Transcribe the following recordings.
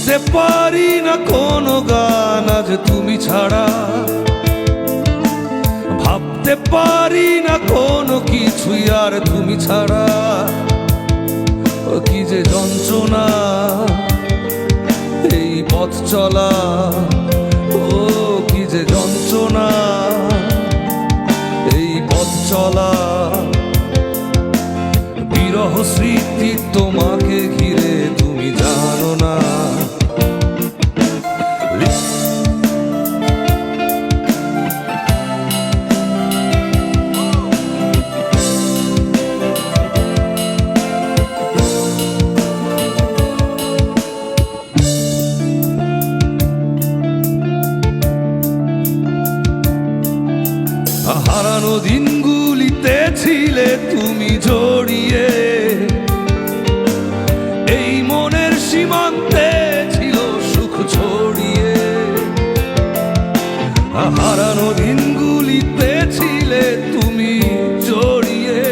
লিখতে পারি না কোনো গান আজ তুমি ছাড়া। ভাবতে পারি না কোনো কিছুই আর তুমি ছাড়া। ও কি যে যন্ত্রণা, এই পথ চলা। ও কি যে যন্ত্রণা, এই পথ চলা। বিরহ স্মৃতি তোমাকে ঘিরে তুমি জানো না। দিনগুলিতে ছিলে তুমি জড়িয়ে। এই মনের সীমান্তে ছিল সুখ ছড়িয়ে। হারানো দিনগুলিতে ছিলে তুমি জড়িয়ে।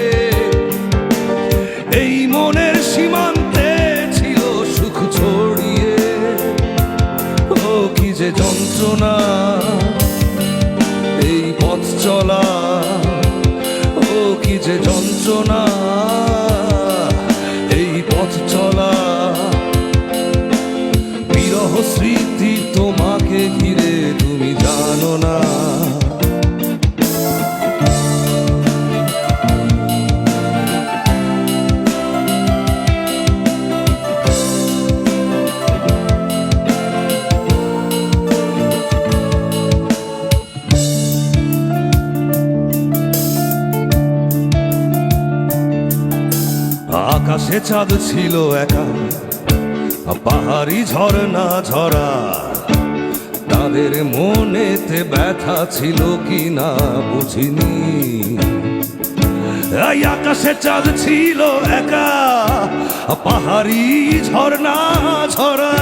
এই মনের সীমান্তে ছিল সুখ ছড়িয়ে। ও কি যে যন্ত্রণা যন্ত্রণা এই পথ চলা। বিরহ স্মৃতি তোমাকে ঘিরে তুমি জানো না। আকাশে চাঁদ ছিল একা পাহাড়ি ঝরনা ঝরা। তাদের মনেতে ব্যথা ছিল কি না বুঝিনি আকাশে চাঁদ ছিল একা পাহাড়ি ঝরনা ঝরা।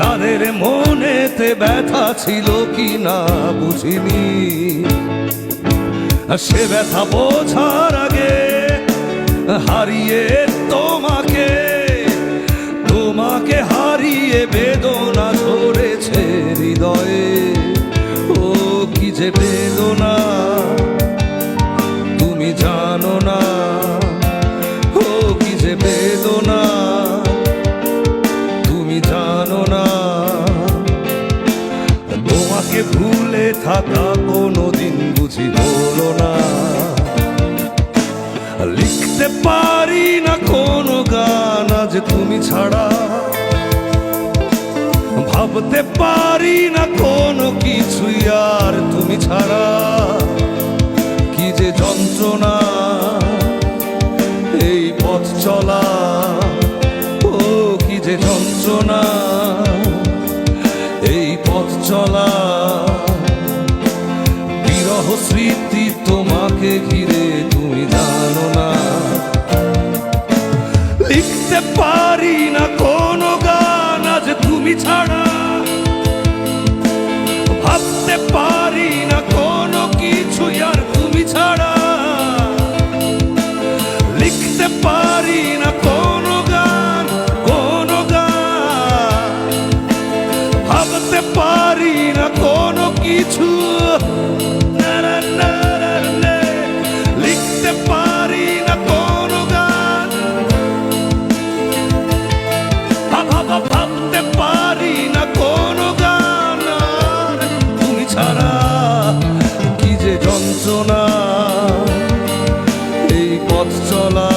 তাদের মনেতে ব্যথা ছিল কি না বুঝিনি সে ব্যথা বোঝার আগে হারিয়ে তোমাকে তোমাকে হারিয়ে বেদনা ধরেছে হৃদয়ে। ও কি যে বেদনা, তুমি জানো না। ও কি যে বেদনা, তুমি জানো না। তোমাকে ভুলে থাকা কোনোদিন বুঝি হলো না। লিখতে পারি না কোনো গান আজ তুমি ছাড়া। ভাবতে পারি না কোনো কিছুই আর তুমি ছাড়া। কি যে যন্ত্রণা এই পথ চলা। ও, কি যে যন্ত্রণা এই পথ চলা। বিরহ স্মৃতি তোমাকে ঘিরে তুমি পথ চলা